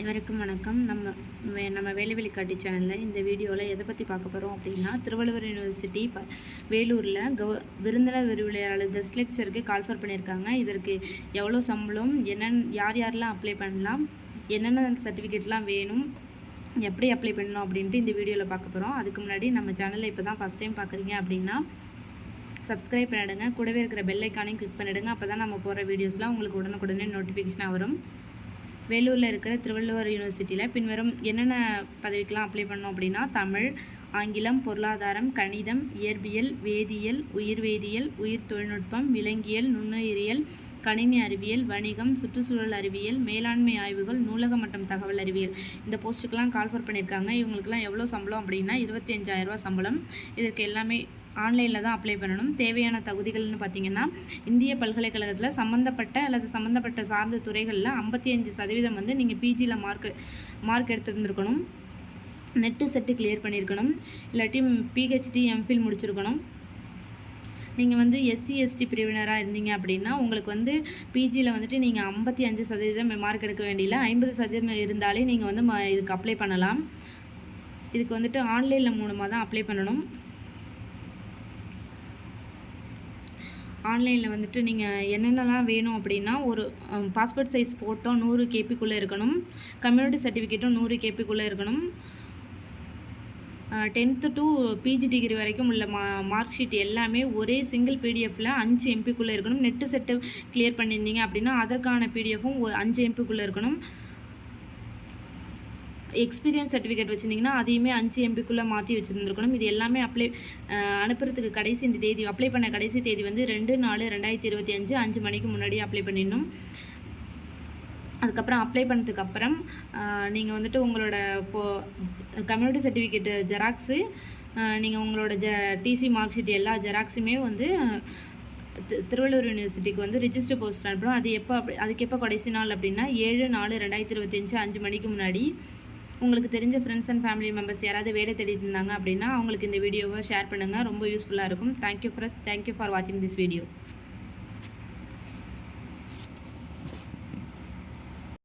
அனைவருக்கும் வணக்கம். நம்ம நம்ம வேலைவெளி காட்டி சேனலில் இந்த வீடியோவில் எதை பற்றி பார்க்க போகிறோம் அப்படின்னா திருவள்ளுவர் யூனிவர்சிட்டி ப வேலூரில் கவ விருந்தினர் விரிவுரையாளர் கெஸ்ட் லெக்சருக்கு கால்ஃபர் பண்ணியிருக்காங்க. இதற்கு எவ்வளோ சம்பளம் என்னென்ன யார் யாரெல்லாம் அப்ளை பண்ணலாம் என்னென்ன சர்டிஃபிகேட்லாம் வேணும் எப்படி அப்ளை பண்ணணும் அப்படின்ட்டு இந்த வீடியோவில் பார்க்க போகிறோம் அதுக்கு முன்னாடி நம்ம சேனலை இப்போ தான் ஃபஸ்ட் டைம் பார்க்குறீங்க அப்படின்னா சப்ஸ்கிரைப் பண்ணிடுங்க. கூடவே இருக்கிற பெல்லைக்கானையும் கிளிக் பண்ணிடுங்க. அப்போ தான் நம்ம போகிற வீடியோஸ்லாம் உங்களுக்கு உடனுக்குடனே நோட்டிஃபிகேஷனாக வரும். வேலூரில் இருக்கிற திருவள்ளுவர் யூனிவர்சிட்டியில் பின்வரும் என்னென்ன பதவிக்கெலாம் அப்ளை பண்ணோம் அப்படின்னா தமிழ் ஆங்கிலம் பொருளாதாரம் கணிதம் இயற்பியல் வேதியியல் உயிர்வேதியியல் உயிர் தொழில்நுட்பம் விலங்கியல் நுண்ணுயிரியல் கணினி அறிவியல் வணிகம் சுற்றுச்சூழல் அறிவியல் மேலாண்மை ஆய்வுகள் நூலக மற்றும் தகவல் அறிவியல். இந்த போஸ்ட்டுக்கெலாம் கால்ஃபர் பண்ணியிருக்காங்க. இவங்களுக்குலாம் எவ்வளோ சம்பளம் அப்படின்னா இருபத்தி அஞ்சாயிரரூவா சம்பளம். இதற்கு எல்லாமே ஆன்லைனில் தான் அப்ளை பண்ணணும். தேவையான தகுதிகள்னு பார்த்தீங்கன்னா இந்திய பல்கலைக்கழகத்தில் சம்மந்தப்பட்ட அல்லது சம்மந்தப்பட்ட சார்ந்த துறைகளில் ஐம்பத்தி அஞ்சு சதவீதம் வந்து நீங்கள் பிஜியில் மார்க் மார்க் எடுத்துருந்துருக்கணும். நெட்டு செட்டு கிளியர் பண்ணியிருக்கணும். இல்லாட்டி பிஹெச்டி எம்ஃபில் முடிச்சிருக்கணும். நீங்கள் வந்து எஸ்சி எஸ்டி பிரிவினராக இருந்தீங்க அப்படின்னா உங்களுக்கு வந்து பிஜியில் வந்துட்டு நீங்கள் ஐம்பத்தி அஞ்சு சதவீதம் மார்க் எடுக்க வேண்டியில ஐம்பது சதவீதம் இருந்தாலே நீங்கள் வந்து ம இதுக்கு அப்ளை பண்ணலாம். இதுக்கு வந்துட்டு ஆன்லைனில் மூலமாக தான் அப்ளை பண்ணணும். ஆன்லைனில் வந்துட்டு நீங்கள் என்னென்னலாம் வேணும் அப்படின்னா ஒரு பாஸ்போர்ட் சைஸ் ஃபோட்டோ நூறு கேபிக்குள்ளே இருக்கணும். கம்யூனிட்டி சர்டிஃபிகேட்டும் நூறு கேபிக்குள்ளே இருக்கணும். டென்த்து டு பிஜி டிகிரி வரைக்கும் உள்ள மா மார்க் ஷீட் எல்லாமே ஒரே சிங்கிள் பிடிஎஃப்பில் அஞ்சு எம்பிக்குள்ளே இருக்கணும். நெட்டு செட்டு கிளியர் பண்ணியிருந்தீங்க அப்படின்னா அதற்கான பிடிஎஃப்பும் அஞ்சு எம்பிக்குள்ளே இருக்கணும். எக்ஸ்பீரியன்ஸ் சர்டிஃபிகேட் வச்சுருந்தீங்கன்னா அதையுமே அஞ்சு எம்பிக்குள்ளே மாற்றி வச்சுருந்துருக்கணும். இது எல்லாமே அப்ளை அனுப்புறதுக்கு கடைசி இந்த தேதி அப்ளை பண்ண கடைசி தேதி வந்து ரெண்டு நாலு ரெண்டாயிரத்தி இருபத்தி அஞ்சு அஞ்சு மணிக்கு முன்னாடி அப்ளை பண்ணிடணும். அதுக்கப்புறம் அப்ளை பண்ணதுக்கப்புறம் நீங்கள் வந்துட்டு உங்களோட இப்போ கம்யூனிட்டி சர்டிஃபிகேட்டு ஜெராக்ஸு நீங்கள் உங்களோட ஜ டிசி மார்க் ஷீட் எல்லா ஜெராக்ஸுமே வந்து திருவள்ளூர் யூனிவர்சிட்டிக்கு வந்து ரிஜிஸ்டர் போஸ்ட் அனுப்புகிறோம் அது எப்போ அப்படி அதுக்கு எப்போ கடைசி நாள் அப்படின்னா ஏழு நாலு ரெண்டாயிரத்தி இருபத்தஞ்சு அஞ்சு மணிக்கு முன்னாடி உங்களுக்கு தெரிஞ்ச ஃப்ரெண்ட்ஸ் அண்ட் ஃபேமிலி மெம்பர்ஸ் யாராவது வேலை தேடிட்டு இருந்தாங்க அப்படின்னா அவங்களுக்கு இந்த வீடியோவை ஷேர் பண்ணுங்கள் ரொம்ப யூஸ்ஃபுல்லாக இருக்கும். Thank you friends thank you for வாட்சிங் திஸ் வீடியோ